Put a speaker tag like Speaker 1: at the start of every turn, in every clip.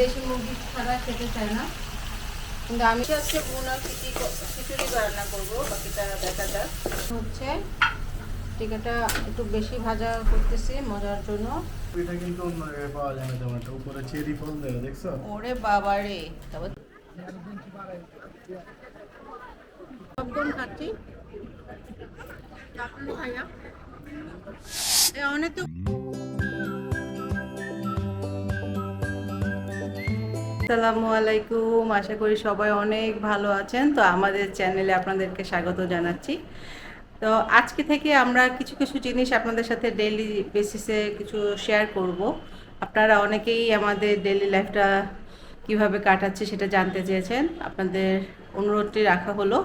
Speaker 1: দেশি মুরগি ছাড়া খেতে চায় না। কিন্তু আমি আজকে বোনা খিচুড়ি খিচুড়ি রান্না করব বাকিটা দেখা যাক। হচ্ছে টিকাটা একটু বেশি ভাজা করতেছি মজার জন্য।
Speaker 2: এটা কিন্তু অন্য জায়গায় পাওয়া যায় না তেমন উপরে চেরি ফল দেয় দেখছ?
Speaker 1: ওরে বাবা রে তারপর পপকর্ন খাচ্ছি। এ অনেক তো আসসালামু আলাইকুম। আশা করি সবাই অনেক ভালো আছেন। তো আমাদের চ্যানেলে আপনাদেরকে স্বাগত জানাচ্ছি। তো আজকে থেকে আমরা কিছু কিছু জিনিস আপনাদের সাথে ডেইলি বেসিসে কিছু শেয়ার করব। আপনারা অনেকেই আমাদের ডেইলি লাইফটা কীভাবে কাটাচ্ছে সেটা জানতে চেয়েছেন। আপনাদের অনুরোধটি রাখা হলো।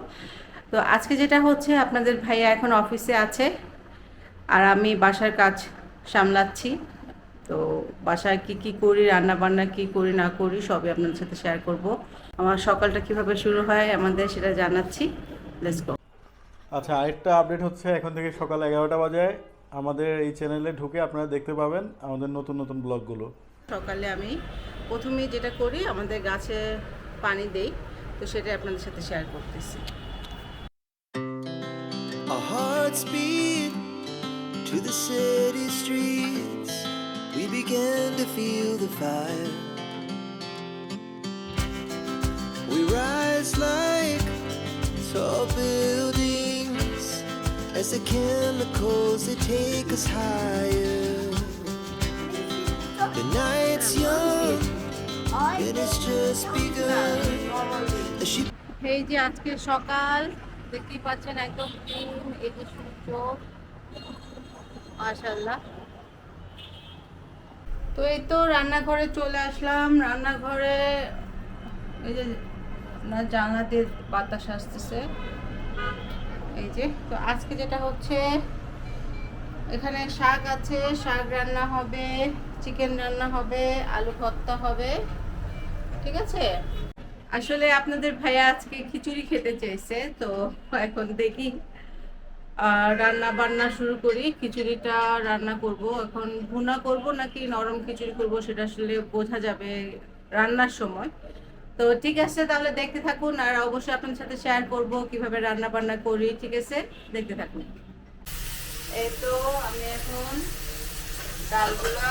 Speaker 1: তো আজকে যেটা হচ্ছে, আপনাদের ভাইয়া এখন অফিসে আছে। আর আমি বাসার কাজ সামলাচ্ছি। তো বাসায় কি কি করি রান্না বান্না কি করি না করি সবই আপনাদের সাথে শেয়ার করব। আমার সকালটা কীভাবে শুরু হয় আমাদের সেটা জানাচ্ছি। লেটস গো
Speaker 2: আচ্ছা আরেকটা আপডেট হচ্ছে এখন থেকে সকাল এগারোটা বাজে। আমাদের এই চ্যানেলে ঢুকে আপনারা দেখতে পাবেন আমাদের নতুন নতুন ব্লগগুলো।
Speaker 1: সকালে আমি প্রথমেই যেটা করি আমাদের গাছে পানি দেই তো সেটা আপনাদের সাথে শেয়ার করতেছি।
Speaker 3: To the city streets. We began to feel the fire. We rise like tall buildings as the chemicals they take us higher. The night's young and it's just begun. As she
Speaker 1: এই যে আজকে সকাল দেখতেই পাচ্ছেন একদম clean এই যে সূর্য মাশাল্লাহ তো এই তো রান্নাঘরে চলে আসলাম। রান্নাঘরে এই যে না জানলা দিয়ে বাতাস আসতেছে। এই যে, তো আজকে যেটা হচ্ছে, এখানে শাক আছে, শাক রান্না হবে, চিকেন রান্না হবে, আলু ভর্তা হবে। ঠিক আছে? আসলে আপনাদের ভাইয়া আজকে খিচুড়ি খেতে চাইছে, তো এখন দেখি রান্না বান্না শুরু করি, খিচুড়িটা রান্না করব। এখন ভুনা করব নাকি নরম খিচুড়ি করব সেটা আসলে বোঝা যাবে রান্নার সময়। তো ঠিক আছে, তাহলে দেখতে থাকুন আর অবশ্যই আপনার সাথে শেয়ার করব কীভাবে রান্না বান্না করি, ঠিক আছে? দেখতে থাকুন। এই তো আমি এখন ডালগুলা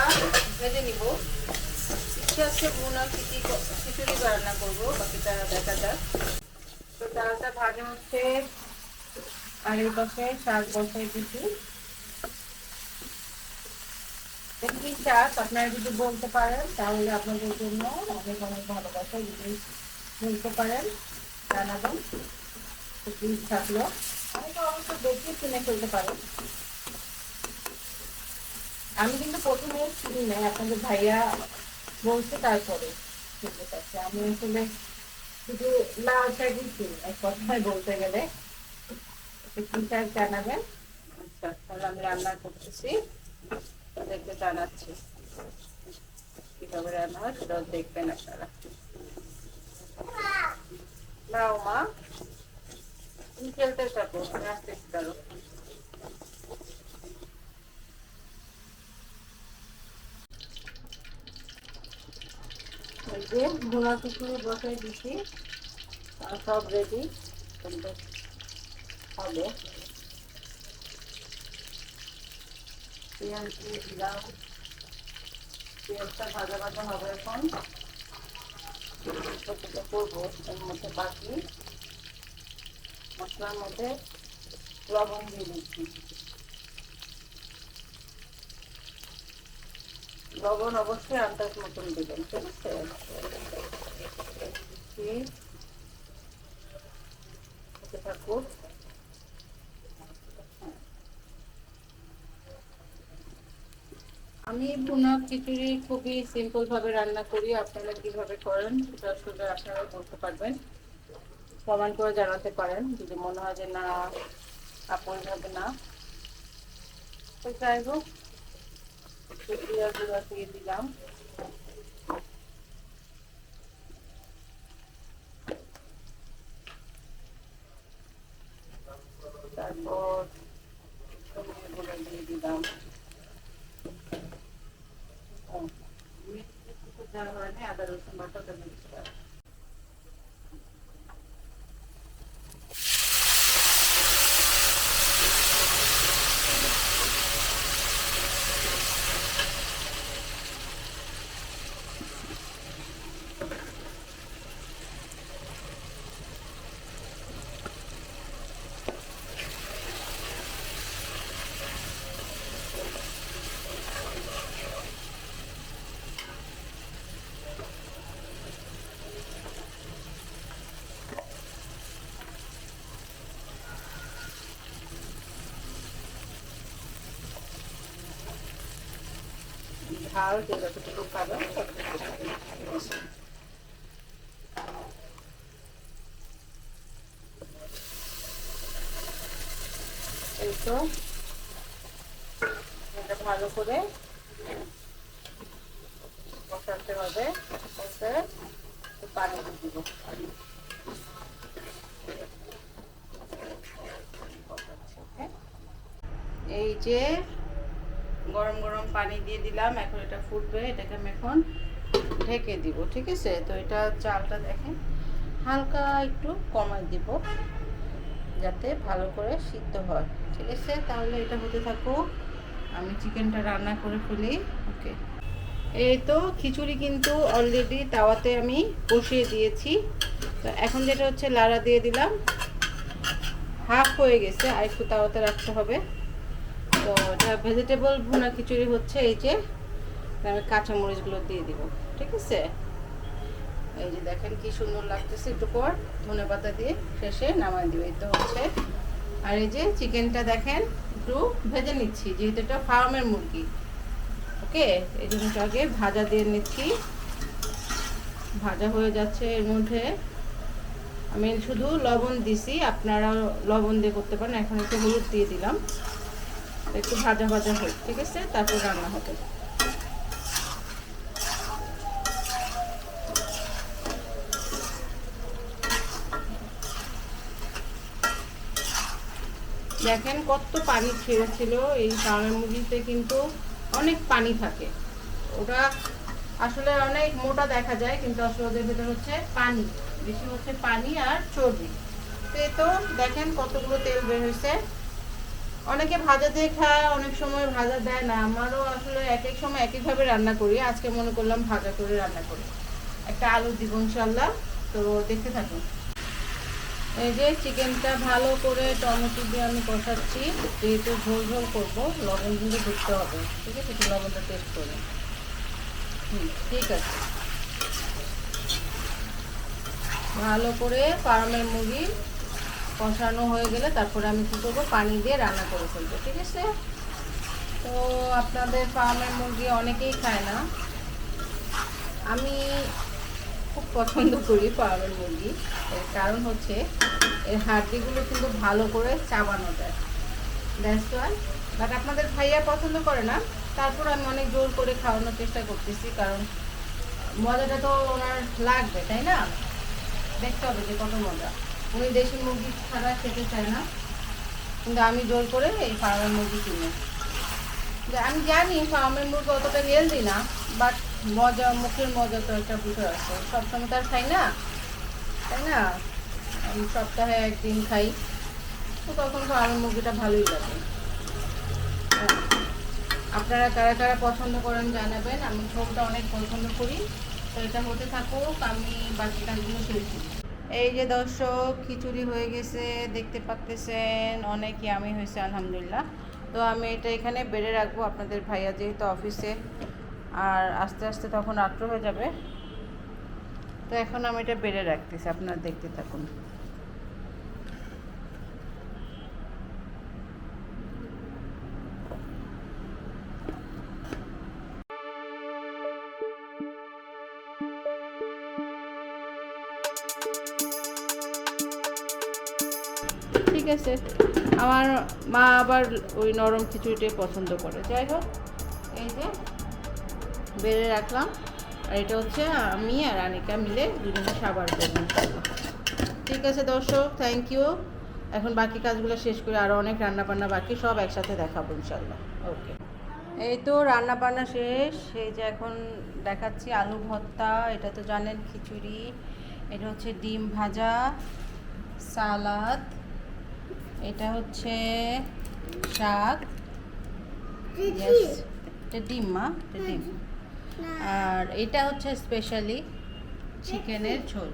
Speaker 1: ভেজে নিব। আছে বোনা খিচুড়ি খিচুড়ি রান্না করব, বাকিটা দেখা যাক। তো ডালটা ভাজা হচ্ছে আর এই পাশে শাক বসাই দিচ্ছি শাক আপনারা যদি বলতে পারেন, তাহলে আপনাদের জন্য অনেক অনেক ভালোবাসা যদি বলতে পারেন, জানাবেন। অবশ্য দেখে কিনে ফেলতে পারেন। আমি কিন্তু প্রথমে চিনি নাই, আপনাদের ভাইয়া বলছে তারপরে বুঝতে পারছি আমি আসলে শুধু লাল শাকই চিনি এক কথায় বলতে গেলে। জানাবেন। আচ্ছা তাহলে আমি রান্না করতেছি। তাদেরকে জানাচ্ছি। কীভাবে রান্না হয় সেটাও দেখবেন আপনারা। নাও মা। খেলতে থাকো, আমি আসতে পারো যে ভুনা কুকুরি বসাই দিছি সব রেডি এখন করব এর মধ্যে বাকি মশলার মধ্যে লবণ দিয়ে দিচ্ছি লবণ অবশ্যই আন্দাজ মতন দেবেন ঠিক আছে থাকুক আমি ভুনা খিচুড়ি খুবই সিম্পল ভাবে রান্না করি, আপনারা কীভাবে করেন সেটা আসলে আপনারা বলতে পারবেন। কমেন্ট করে জানাতে পারেন, যদি মনে হয় যে না, আপন ভাবে না। তো যাই হোক দিয়ে দিলাম। তারপর দিয়ে দিলাম। ও, মিক্সি কিছু দেওয়া তো এটা ভালো করে কষাতে হবে। একটু পানি দিব। হ্যাঁ? এই যে গরম গরম পানি দিয়ে দিলাম, এখন এটা ফুটবে, এটাকে আমি এখন ঢেকে দিব, ঠিক আছে? তো এটা চালটা দেখেন, হালকা একটু কমাই দিব, যাতে ভালো করে সিদ্ধ হয়, ঠিক আছে? তাহলে এটা হতে থাকুক আমি চিকেনটা রান্না করে ফেলি, ওকে। এই তো খিচুড়ি কিন্তু অলরেডি তাওয়াতে আমি বসিয়ে দিয়েছি, তো এখন যেটা হচ্ছে লাড়া দিয়ে দিলাম, হাফ হয়ে গেছে, আর একটু তাওয়াতে রাখতে হবে। তো এটা ভেজিটেবল ভুনা খিচুড়ি হচ্ছে, এই যে আমি কাঁচা মরিচগুলো দিয়ে দিব, ঠিক আছে? এই যে দেখেন কি সুন্দর লাগতেছে, একটু পর ধনে পাতা দিয়ে শেষে নামাই দিব, এই তো হচ্ছে। আর এই যে চিকেনটা দেখেন, একটু ভেজে নিচ্ছি, যেহেতু এটা ফার্মের মুরগি, ওকে? এই জন্য আগে ভাজা দিয়ে নিচ্ছি। ভাজা হয়ে যাচ্ছে এর মধ্যে। আমি শুধু লবণ দিছি আপনারা লবণ দিয়ে করতে পারেন, এখন একটু হলুদ দিয়ে দিলাম। একটু ভাজা ভাজা হোক, ঠিক আছে? তারপর রান্না হবে। দেখেন কত পানি ছেড়েছিল, এই ফার্মের মুরগিতে কিন্তু অনেক পানি থাকে। ওটা আসলে অনেক মোটা দেখা যায়, কিন্তু আসলে ওদের ভেতর হচ্ছে পানি, বেশি হচ্ছে পানি আর চর্বি। তো দেখেন কতগুলো তেল বের হয়েছে। অনেকে ভাজা দিয়ে খায়, অনেক সময় ভাজা দেয় না। আমারও আসলে এক এক সময় এক একভাবে রান্না করি। আজকে মনে করলাম ভাজা করে রান্না করি। একটা আলু দিব ইনশাল্লাহ তো দেখতে থাকুন। এই যে চিকেনটা ভালো করে টমেটো দিয়ে আমি কষাচ্ছি। যেহেতু ঝোল ঝোল করব, লবণ কিন্তু ঢুকতে হবে। ঠিক আছে? একটু লবণটা টেস্ট করে। হুম, ঠিক আছে। ভালো করে ফার্মের মুরগি কষানো হয়ে গেলে তারপরে আমি কী করব? পানি দিয়ে রান্না করে ফেলব, ঠিক আছে? তো আপনাদের ফার্মের মুরগি অনেকেই খায় না। আমি খুব পছন্দ করি ফার্মের মুরগি। এর কারণ হচ্ছে, এর হাড্ডিগুলো কিন্তু ভালো করে চাবানো যায়। দ্যাটস ওয়াই বাট আপনাদের ভাইয়া পছন্দ করে না, তারপর আমি অনেক জোর করে খাওয়ানোর চেষ্টা করতেছি, কারণ মজাটা তো ওনার লাগবে, তাই না? দেখতে হবে যে কত মজা। উনি দেশি মুরগি ছাড়া খেতে চায় না। কিন্তু আমি জোর করে এই ফার্মের মুরগি কিনি। আমি জানি ফার্মের মুরগি অতটা হেলদি না বাট মজা, মুখের মজা তো একটা বিষয় আছে। সবসময় তো আর খাই না, তাই না? আমি সপ্তাহে একদিন খাই, তো তখন ফার্মের মুরগিটা ভালোই লাগে। আপনারা কারা কারা পছন্দ করেন জানাবেন। আমি ঝোলটা অনেক পছন্দ করি। তো এটা হতে থাকুক, আমি বাকি কাজগুলো শেষ। এই যে দর্শক, খিচুড়ি হয়ে গেছে, দেখতে পাচ্তেছেন, অনেক ইয়ামি হয়েছে, আলহামদুলিল্লাহ। তো আমি এটা এখানে বেড়ে রাখব আপনাদের ভাইয়া, যেহেতু অফিসে আর আস্তে আস্তে তখন রাত্র হয়ে যাবে। তো এখন আমি এটা বেড়ে রাখতেছি, আপনারা দেখতে থাকুন। ঠিক আছে। আমার মা আবার ওই নরম খিচুড়িটাই পছন্দ করে। যাই হোক, এই যে বেড়ে রাখলাম। আর এটা হচ্ছে আমি আর আনিকা মিলে দুজনে সাবার করব। ঠিক আছে দর্শক থ্যাংক ইউ এখন বাকি কাজগুলো শেষ করে আরও অনেক রান্না বান্না বাকি, সব একসাথে দেখাবো ইনশাল্লাহ ওকে এই তো রান্না বান্না শেষ। এই যে এখন দেখাচ্ছি আলু ভর্তা, এটা তো জানেন খিচুড়ি। এটা হচ্ছে ডিম ভাজা, সালাদ। এটা হচ্ছে শাক। এটা ডিম মা এটা ডিম। আর এটা হচ্ছে স্পেশালি চিকেনের ঝোল।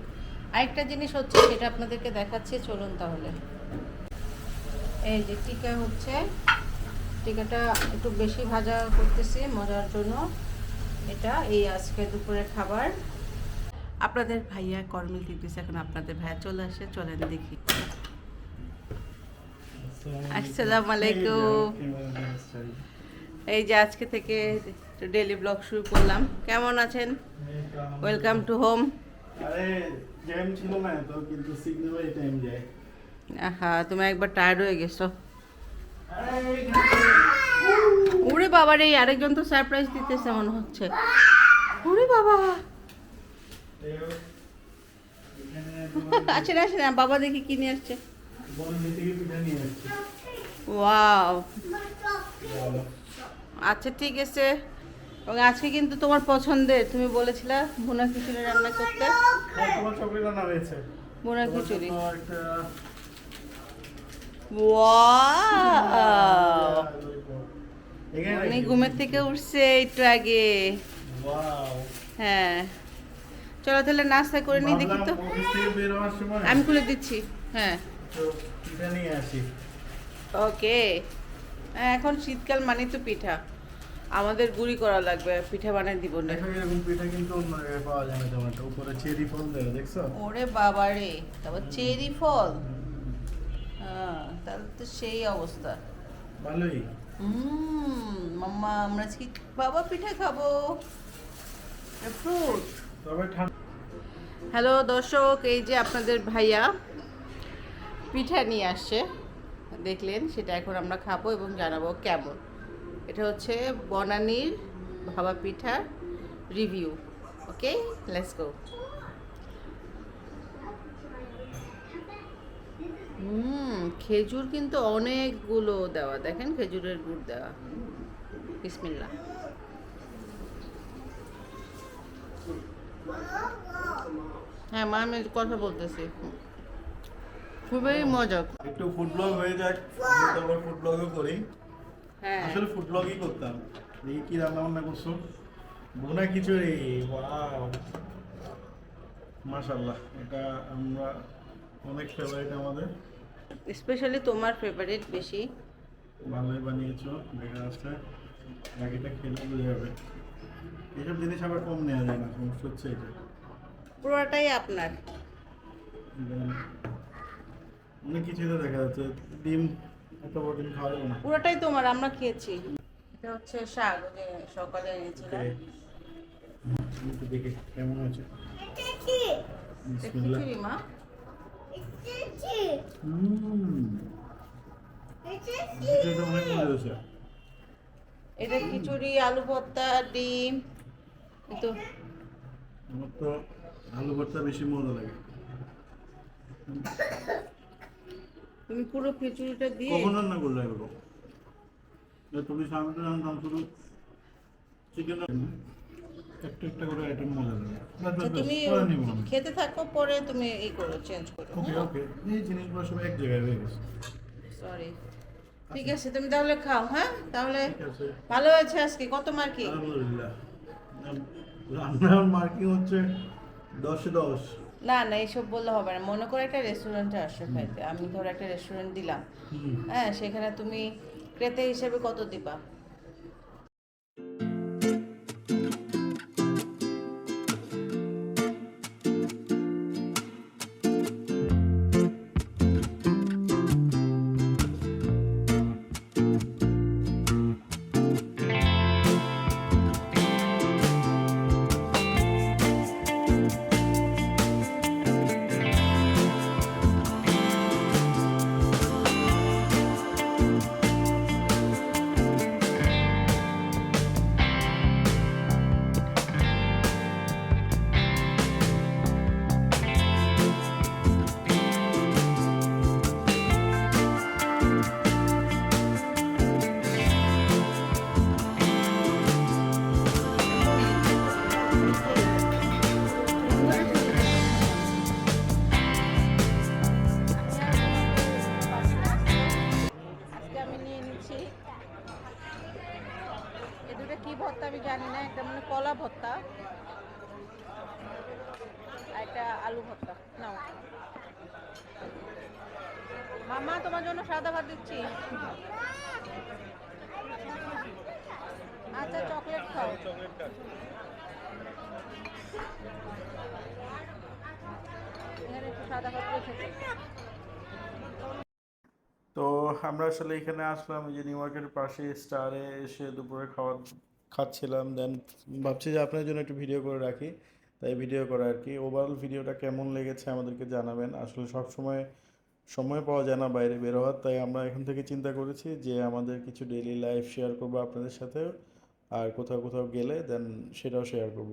Speaker 1: আরেকটা জিনিস হচ্ছে সেটা আপনাদেরকে দেখাচ্ছি চলুন তাহলে। এই যে টিকা হচ্ছে। টিকাটা একটু বেশি ভাজা করতেছি মজার জন্য। এটা এই আজকে দুপুরের খাবার। আপনাদের ভাইয়া কর্মী দিতেছে এখন আপনাদের ভাইয়া চলে আসে চলেন দেখি। আসসালামু আলাইকুম এই যে আজকে থেকে ডেলি ব্লগ শুরু করলাম। কেমন আছেন? ওয়েলকাম টু হোম আহা তুমি একবার টায়ার্ড হয়ে গেছো। ওরে বাবা রে আরেকজন তো সারপ্রাইজ দিতেছে মনে হচ্ছে। ওরে বাবা। আসেন আসেন বাবা দেখি কি নিয়ে আসছে। ওয়াও আচ্ছা ঠিক আছে। এবং আজকে কিন্তু তোমার পছন্দের তুমি বলেছিলে ভুনা খিচুড়ি রান্না করতে।
Speaker 2: হ্যাঁ
Speaker 1: ভুনা খিচুড়ি। উনি ঘুমের থেকে উঠছে একটু আগে। হ্যাঁ। চলো তাহলে নাস্তা করে নিই দেখি তো। আমি খুলে দিচ্ছি। হ্যাঁ।
Speaker 2: পিঠা নিয়ে আসি।
Speaker 1: ওকে। এখন শীতকাল মানে তো পিঠা। আমাদের গুড়ি করা লাগবে পিঠা বানাই দিব না।
Speaker 2: দেখো এরকম পিঠা কিন্তু অন্য জায়গায় পাওয়া যায় না তোমার উপরে চেরি ফল দেয় দেখছ?
Speaker 1: ওরে বাবা রে তারপর চেরি ফল? হ্যাঁ তাহলে তো সেই অবস্থা।
Speaker 2: ভালোই।
Speaker 1: হুম মাম্মা আমরা আজকে বাবা পিঠা খাব। ফ্রুট
Speaker 2: তবে ঠান্ডা
Speaker 1: হ্যালো দর্শক এই যে আপনাদের ভাইয়া। পিঠা নিয়ে আসছে। দেখলেন, সেটা এখন আমরা খাব এবং জানাব কেমন। এটা হচ্ছে বনানির ভাবা পিঠার রিভিউ ওকে লেটস গো হুম, খেজুর কিন্তু অনেকগুলো দেওয়া। দেখেন, খেজুরের গুড় দেওয়া। বিসমিল্লা হ্যাঁ মা, আমি কথা বলতেছি। খুবই মজা।
Speaker 2: একটু ফুড ব্লগ হয়ে যাক আমি তো আবার ফুড ব্লগও করি।
Speaker 1: হ্যাঁ।
Speaker 2: আসলে ফুড ব্লগই করতাম। দেখি কি রান্না বান্না করছ? বোনা খিচুড়ি ওয়াও। মাশাল্লাহ এটা আমরা অনেক ফেভারিট আমাদের।
Speaker 1: স্পেশালি তোমার ফেভারিট বেশি।
Speaker 2: ভালোই বানিয়েছো দেখা যাচ্ছে। বাকিটা খেলে বোঝা যাবে। এইসব জিনিস আবার কম নেওয়া যায় না সমস্যা হচ্ছে এটা।
Speaker 1: পুরোটাই আপনার।
Speaker 2: অনেক কিছুই তো দেখা যাচ্ছে। ডিম এত বড় ডিম খাওয়া যাবে না।
Speaker 1: পুরোটাই তোমার আমরা খেয়েছি। এটা হচ্ছে শাক যে সকালে এনেছিলাম।
Speaker 2: দেখি কেমন হয়েছে।
Speaker 1: খিচুড়ি মা। এটা খিচুড়ি আলু ভর্তা ডিম। তো।
Speaker 2: আমার তো আলু ভর্তা বেশি মজা লাগে।
Speaker 1: তুমি পুরো খিচুড়িটা দিয়ে
Speaker 2: কখন রান্না করলে এগুলো তুমি সামনে রান্না শুধু চিকেন একটা একটা করে আইটেম মজা লাগে।
Speaker 1: তুমি খেতে থাকো পরে তুমি এই করো চেঞ্জ করো।
Speaker 2: ওকে ওকে এই জিনিসগুলো সব এক জায়গায় হয়ে গেছে।
Speaker 1: সরি ঠিক আছে তুমি তাহলে খাও হ্যাঁ? তাহলে
Speaker 2: আছে।
Speaker 1: ভালো হয়েছে আজকে কত মার্কিং?
Speaker 2: আলহামদুলিল্লাহ। রান্নার মার্কিং হচ্ছে দশে দশ।
Speaker 1: না না এইসব বললে হবে না। মনে করে একটা রেস্টুরেন্টে আসো খাইতে। আমি ধরো একটা রেস্টুরেন্ট দিলাম। হ্যাঁ সেখানে তুমি ক্রেতা হিসেবে কত দিবা? ভর্তা আমি জানি না, একটা মানে কলা ভর্তা একটা আলু ভর্তা। নাও। মামা, তোমার জন্য সাদা ভাত দিচ্ছি। আচ্ছা চকলেট খাও। সাদা ভাত
Speaker 2: তো আমরা আসলে এখানে আসলাম যে নিউ ইয়র্কের পাশে স্টারে এসে দুপুরে খাওয়া খাচ্ছিলাম দেন ভাবছি যে আপনার জন্য একটু ভিডিও করে রাখি। তাই ভিডিও করে আর কি। ওভারঅল ভিডিওটা কেমন লেগেছে আমাদেরকে জানাবেন। আসলে সব সময় সময় পাওয়া যায় না বাইরে বের হওয়ার। তাই আমরা এখান থেকে চিন্তা করেছি যে আমাদের কিছু ডেইলি লাইফ শেয়ার করব আপনাদের সাথে আর কোথাও কোথাও গেলে দেন সেটাও শেয়ার করব।